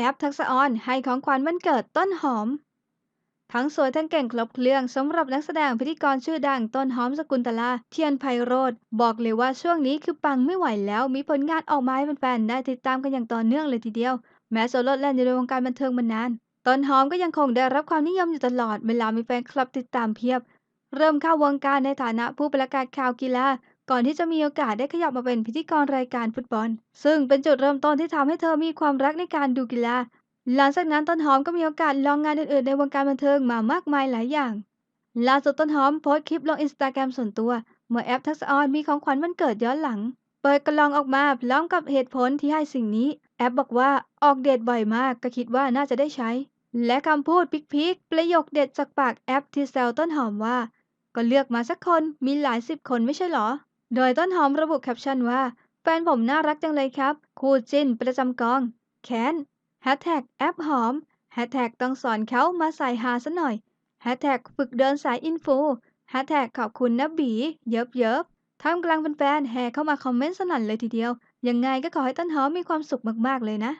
แอปทักษะออนให้ของขวัญวันเกิดต้นหอม ทั้งสวยทั้งเก่งครบเครื่องสำหรับนักแสดงพิธีกรชื่อดังต้นหอมสกุลตลาเทียนไพโรธบอกเลยว่าช่วงนี้คือปังไม่ไหวแล้วมีผลงานออกมาให้แฟนๆได้ติดตามกันอย่างต่อเนื่องเลยทีเดียว แม้จะลดแลนอยู่ในวงการบันเทิงมานานต้นหอมก็ยังคงได้รับความนิยมอยู่ตลอดเวลามีแฟนคลับติดตามเพียบ เริ่มเข้าวงการในฐานะผู้ประกาศข่าวกีฬา ก่อนที่จะมีโอกาสได้ขยับมาเป็นพิธีกรรายการฟุตบอล ซึ่งเป็นจุดเริ่มต้นที่ทำให้เธอมีความรักในการดูกีฬา หลังจากนั้นต้นหอมก็มีโอกาสลองงานอื่นๆ ในวงการบันเทิงมามากมายหลายอย่างล่าสุดต้นหอมโพสต์คลิปลงอินสตาแกรมส่วนตัว เมื่อแอปทักษออนมีของขวัญวันเกิดย้อนหลัง เปิดกระลองออกมาพร้อมกับเหตุผลที่ให้สิ่งนี้ แอปบอกว่าออกเดทบ่อยมากก็คิดว่าน่าจะได้ใช้ และคำพูดพิกๆประโยคเด็ดจากปากแอปที่แซวต้นหอมว่า ก็เลือกมาสักคนมีหลายสิบคนไม่ใช่หรอ โดยต้นหอมระบุแคปชั่นว่า แฟนผมน่ารักจังเลยครับ คู่จิ้นประจำกอง แค้นแฮชแท็กแอปหอมแฮชแท็กต้องสอนเขามาใส่ฮาซะหน่อยแฮชแท็กฝึกเดินสายอินฟูแฮชแท็กขอบคุณนะบี เยิบเยิบท่ามกลางแฟนๆแห่เข้ามาคอมเมนต์สนั่นเลยทีเดียว ยังไงก็ขอให้ต้นหอมมีความสุขมากๆเลยนะ